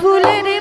ফুলের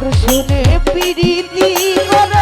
তোর শুনে পিড়িতি করা।